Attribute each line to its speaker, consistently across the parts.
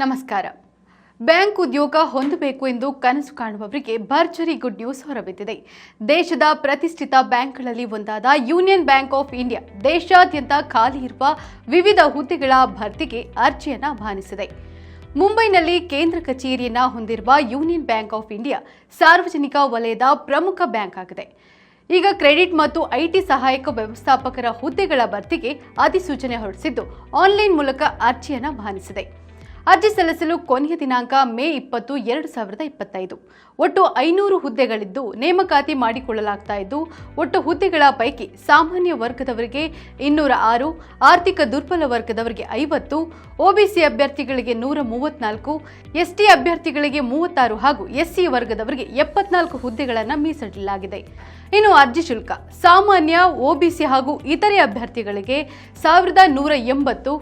Speaker 1: ನಮಸ್ಕಾರ. ಬ್ಯಾಂಕ್ ಉದ್ಯೋಗ ಹೊಂದಬೇಕು ಎಂದು ಕನಸು ಕಾಣುವವರಿಗೆ ಭರ್ಜರಿ ಗುಡ್ ನ್ಯೂಸ್ ಹೊರಬಿದ್ದಿದೆ. ದೇಶದ ಪ್ರತಿಷ್ಠಿತ ಬ್ಯಾಂಕ್ಗಳಲ್ಲಿ ಒಂದಾದ ಯೂನಿಯನ್ ಬ್ಯಾಂಕ್ ಆಫ್ ಇಂಡಿಯಾ ದೇಶಾದ್ಯಂತ ಖಾಲಿ ಇರುವ ವಿವಿಧ ಹುದ್ದೆಗಳ ಭರ್ತಿಗೆ ಅರ್ಜಿಯನ್ನು ಆಹ್ವಾನಿಸಿದೆ ಮುಂಬೈನಲ್ಲಿ ಕೇಂದ್ರ ಕಚೇರಿಯನ್ನ ಹೊಂದಿರುವ ಯೂನಿಯನ್ ಬ್ಯಾಂಕ್ ಆಫ್ ಇಂಡಿಯಾ ಸಾರ್ವಜನಿಕ ವಲಯದ ಪ್ರಮುಖ ಬ್ಯಾಂಕ್ ಆಗಿದೆ. ಈಗ ಕ್ರೆಡಿಟ್ ಮತ್ತು ಐಟಿ ಸಹಾಯಕ ವ್ಯವಸ್ಥಾಪಕರ ಹುದ್ದೆಗಳ ಭರ್ತಿಗೆ ಅಧಿಸೂಚನೆ ಹೊರಡಿಸಿದ್ದು, ಆನ್ಲೈನ್ ಮೂಲಕ ಅರ್ಜಿಯನ್ನು ಆಹ್ವಾನಿಸಿದೆ ಅರ್ಜಿ ಸಲ್ಲಿಸಲು ಕೊನೆಯ ದಿನಾಂಕ ಮೇ ಇಪ್ಪತ್ತು, ಎರಡು ಸಾವಿರದ ಇಪ್ಪತ್ತೈದು. ಒಟ್ಟು ಐನೂರು ಹುದ್ದೆಗಳಿದ್ದು ನೇಮಕಾತಿ ಮಾಡಿಕೊಳ್ಳಲಾಗ್ತಾ ಇದ್ದು, ಒಟ್ಟು ಹುದ್ದೆಗಳ ಪೈಕಿ ಸಾಮಾನ್ಯ ವರ್ಗದವರಿಗೆ ಇನ್ನೂರ ಆರು, ಆರ್ಥಿಕ ದುರ್ಬಲ ವರ್ಗದವರಿಗೆ ಐವತ್ತು, ಒಬಿಸಿ ಅಭ್ಯರ್ಥಿಗಳಿಗೆ ನೂರ ಮೂವತ್ನಾಲ್ಕು, ಎಸ್ಟಿ ಅಭ್ಯರ್ಥಿಗಳಿಗೆ ಮೂವತ್ತಾರು ಹಾಗೂ ಎಸ್ಸಿ ವರ್ಗದವರಿಗೆ ಎಪ್ಪತ್ನಾಲ್ಕು ಹುದ್ದೆಗಳನ್ನು ಮೀಸಲಿಡಲಾಗಿದೆ. ಇನ್ನು ಅರ್ಜಿ ಶುಲ್ಕ, ಸಾಮಾನ್ಯ, ಒಬಿಸಿ ಹಾಗೂ ಇತರೆ ಅಭ್ಯರ್ಥಿಗಳಿಗೆ ಸಾವಿರದ ನೂರ ಎಂಬತ್ತು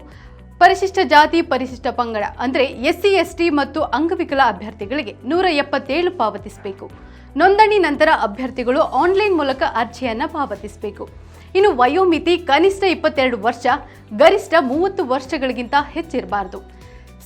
Speaker 1: ಪರಿಶಿಷ್ಟ ಜಾತಿ, ಪರಿಶಿಷ್ಟ ಪಂಗಡ, ಅಂದರೆ ಎಸ್ಸಿ, ಎಸ್ಟಿ ಮತ್ತು ಅಂಗವಿಕಲ ಅಭ್ಯರ್ಥಿಗಳಿಗೆ ನೂರ ಎಪ್ಪತ್ತೇಳು ಪಾವತಿಸಬೇಕು. ನೋಂದಣಿ ನಂತರ ಅಭ್ಯರ್ಥಿಗಳು ಆನ್ಲೈನ್ ಮೂಲಕ ಅರ್ಜಿಯನ್ನು ಪಾವತಿಸಬೇಕು. ಇನ್ನು ವಯೋಮಿತಿ ಕನಿಷ್ಠ ಇಪ್ಪತ್ತೆರಡು ವರ್ಷ, ಗರಿಷ್ಠ ಮೂವತ್ತು ವರ್ಷಗಳಿಗಿಂತ ಹೆಚ್ಚಿರಬಾರದು.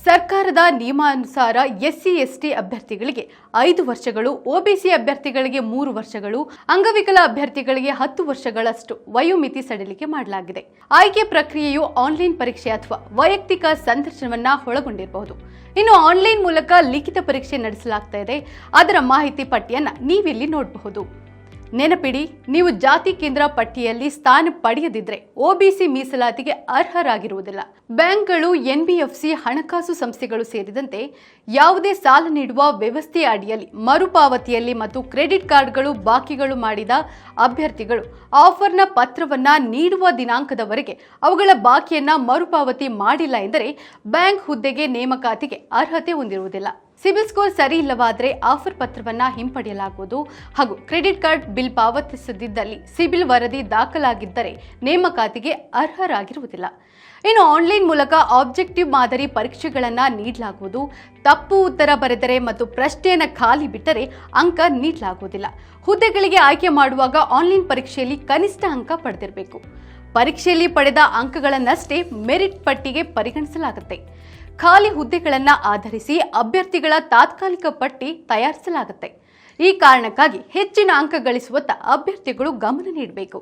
Speaker 1: ಸರ್ಕಾರದ ನಿಯಮಾನುಸಾರ ಎಸ್ಸಿ, ಎಸ್ಟಿ ಅಭ್ಯರ್ಥಿಗಳಿಗೆ ಐದು ವರ್ಷಗಳು, ಒಬಿಸಿ ಅಭ್ಯರ್ಥಿಗಳಿಗೆ ಮೂರು ವರ್ಷಗಳು, ಅಂಗವಿಕಲ ಅಭ್ಯರ್ಥಿಗಳಿಗೆ ಹತ್ತು ವರ್ಷಗಳಷ್ಟು ವಯೋಮಿತಿ ಸಡಿಲಿಕೆ ಮಾಡಲಾಗಿದೆ. ಆಯ್ಕೆ ಪ್ರಕ್ರಿಯೆಯು ಆನ್ಲೈನ್ ಪರೀಕ್ಷೆ ಅಥವಾ ವೈಯಕ್ತಿಕ ಸಂದರ್ಶನವನ್ನ ಒಳಗೊಂಡಿರಬಹುದು. ಇನ್ನು ಆನ್ಲೈನ್ ಮೂಲಕ ಲಿಖಿತ ಪರೀಕ್ಷೆ ನಡೆಸಲಾಗ್ತಾ ಇದೆ. ಅದರ ಮಾಹಿತಿ ಪಟ್ಟಿಯನ್ನ ನೀವಿಲ್ಲಿ ನೋಡಬಹುದು. ನೆನಪಿಡಿ, ನೀವು ಜಾತಿ ಕೇಂದ್ರ ಪಟ್ಟಿಯಲ್ಲಿ ಸ್ಥಾನ ಪಡೆಯದಿದ್ರೆ ಒಬಿಸಿ ಮೀಸಲಾತಿಗೆ ಅರ್ಹರಾಗಿರುವುದಿಲ್ಲ. ಬ್ಯಾಂಕ್ಗಳು ಎನ್ಬಿಎಫ್ಸಿ ಹಣಕಾಸು ಸಂಸ್ಥೆಗಳು ಸೇರಿದಂತೆ ಯಾವುದೇ ಸಾಲ ನೀಡುವ ವ್ಯವಸ್ಥೆಯ ಅಡಿಯಲ್ಲಿ ಮರುಪಾವತಿಯಲ್ಲಿ ಮತ್ತು ಕ್ರೆಡಿಟ್ ಕಾರ್ಡ್ಗಳು ಬಾಕಿಗಳು ಮಾಡಿದ ಅಭ್ಯರ್ಥಿಗಳು ಆಫರ್ನ ಪತ್ರವನ್ನ ನೀಡುವ ದಿನಾಂಕದವರೆಗೆ ಅವುಗಳ ಬಾಕಿಯನ್ನ ಮರುಪಾವತಿ ಮಾಡಿಲ್ಲ ಎಂದರೆ ಬ್ಯಾಂಕ್ ಹುದ್ದೆಗೆ ನೇಮಕಾತಿಗೆ ಅರ್ಹತೆ ಹೊಂದಿರುವುದಿಲ್ಲ. ಸಿಬಿಲ್ ಸ್ಕೋರ್ ಸರಿ ಇಲ್ಲವಾದರೆ ಆಫರ್ ಪತ್ರವನ್ನು ಹಿಂಪಡೆಯಲಾಗುವುದು ಹಾಗೂ ಕ್ರೆಡಿಟ್ ಕಾರ್ಡ್ ಬಿಲ್ ಪಾವತಿಸದಿದ್ದಲ್ಲಿ ಸಿಬಿಲ್ ವರದಿ ದಾಖಲಾಗಿದ್ದರೆ ನೇಮಕಾತಿಗೆ ಅರ್ಹರಾಗಿರುವುದಿಲ್ಲ. ಇನ್ನು ಆನ್ಲೈನ್ ಮೂಲಕ ಆಬ್ಜೆಕ್ಟಿವ್ ಮಾದರಿ ಪರೀಕ್ಷೆಗಳನ್ನು ನೀಡಲಾಗುವುದು. ತಪ್ಪು ಉತ್ತರ ಬರೆದರೆ ಮತ್ತು ಪ್ರಶ್ನೆಯನ್ನು ಖಾಲಿ ಬಿಟ್ಟರೆ ಅಂಕ ನೀಡಲಾಗುವುದಿಲ್ಲ. ಹುದ್ದೆಗಳಿಗೆ ಆಯ್ಕೆ ಮಾಡುವಾಗ ಆನ್ಲೈನ್ ಪರೀಕ್ಷೆಯಲ್ಲಿ ಕನಿಷ್ಠ ಅಂಕ ಪಡೆದಿರಬೇಕು. ಪರೀಕ್ಷೆಯಲ್ಲಿ ಪಡೆದ ಅಂಕಗಳನ್ನಷ್ಟೇ ಮೆರಿಟ್ ಪಟ್ಟಿಗೆ ಪರಿಗಣಿಸಲಾಗುತ್ತೆ. ಖಾಲಿ ಹುದ್ದೆಗಳನ್ನು ಆಧರಿಸಿ ಅಭ್ಯರ್ಥಿಗಳ ತಾತ್ಕಾಲಿಕ ಪಟ್ಟಿ ತಯಾರಿಸಲಾಗುತ್ತೆ. ಈ ಕಾರಣಕ್ಕಾಗಿ ಹೆಚ್ಚಿನ ಅಂಕ ಗಳಿಸುವತ್ತ ಅಭ್ಯರ್ಥಿಗಳು ಗಮನ ನೀಡಬೇಕು.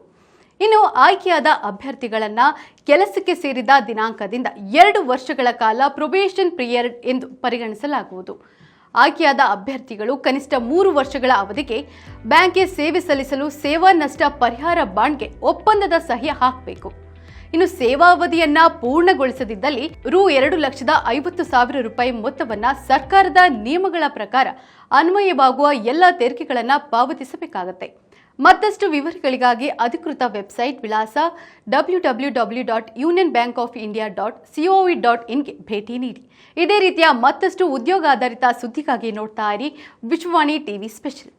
Speaker 1: ಇನ್ನು ಆಯ್ಕೆಯಾದ ಅಭ್ಯರ್ಥಿಗಳನ್ನು ಕೆಲಸಕ್ಕೆ ಸೇರಿದ ದಿನಾಂಕದಿಂದ ಎರಡು ವರ್ಷಗಳ ಕಾಲ ಪ್ರೊಬೇಷನ್ ಪಿರಿಯಡ್ ಎಂದು ಪರಿಗಣಿಸಲಾಗುವುದು. ಆಯ್ಕೆಯಾದ ಅಭ್ಯರ್ಥಿಗಳು ಕನಿಷ್ಠ ಮೂರು ವರ್ಷಗಳ ಅವಧಿಗೆ ಬ್ಯಾಂಕ್ಗೆ ಸೇವೆ ಸಲ್ಲಿಸಲು ಸೇವಾ ನಷ್ಟ ಪರಿಹಾರ ಬಾಂಡ್ಗೆ ಒಪ್ಪಂದದ ಸಹಿ ಹಾಕಬೇಕು. ಇನ್ನು ಸೇವಾವಧಿಯನ್ನ ಪೂರ್ಣಗೊಳಿಸದಿದ್ದಲ್ಲಿ ರು ಎರಡು ಲಕ್ಷದ ಐವತ್ತು ಸಾವಿರ ರೂಪಾಯಿ ಮೊತ್ತವನ್ನ ಸರ್ಕಾರದ ನಿಯಮಗಳ ಪ್ರಕಾರ ಅನ್ವಯವಾಗುವ ಎಲ್ಲ ತೆರಿಗೆಗಳನ್ನ ಪಾವತಿಸಬೇಕಾಗತ್ತೆ. ಮತ್ತಷ್ಟು ವಿವರಗಳಿಗಾಗಿ ಅಧಿಕೃತ ವೆಬ್ಸೈಟ್ ವಿಳಾಸ W W W dot union bank of India dot C O V dot ಇನ್ಗೆ ಭೇಟಿ ನೀಡಿ. ಇದೇ ರೀತಿಯ ಮತ್ತಷ್ಟು ಉದ್ಯೋಗಾಧಾರಿತ ಸುದ್ದಿಗಾಗಿ ನೋಡ್ತಾ ಇರಿ ವಿಶ್ವವಾಣಿ ಟಿವಿ ಸ್ಪೆಷಲ್.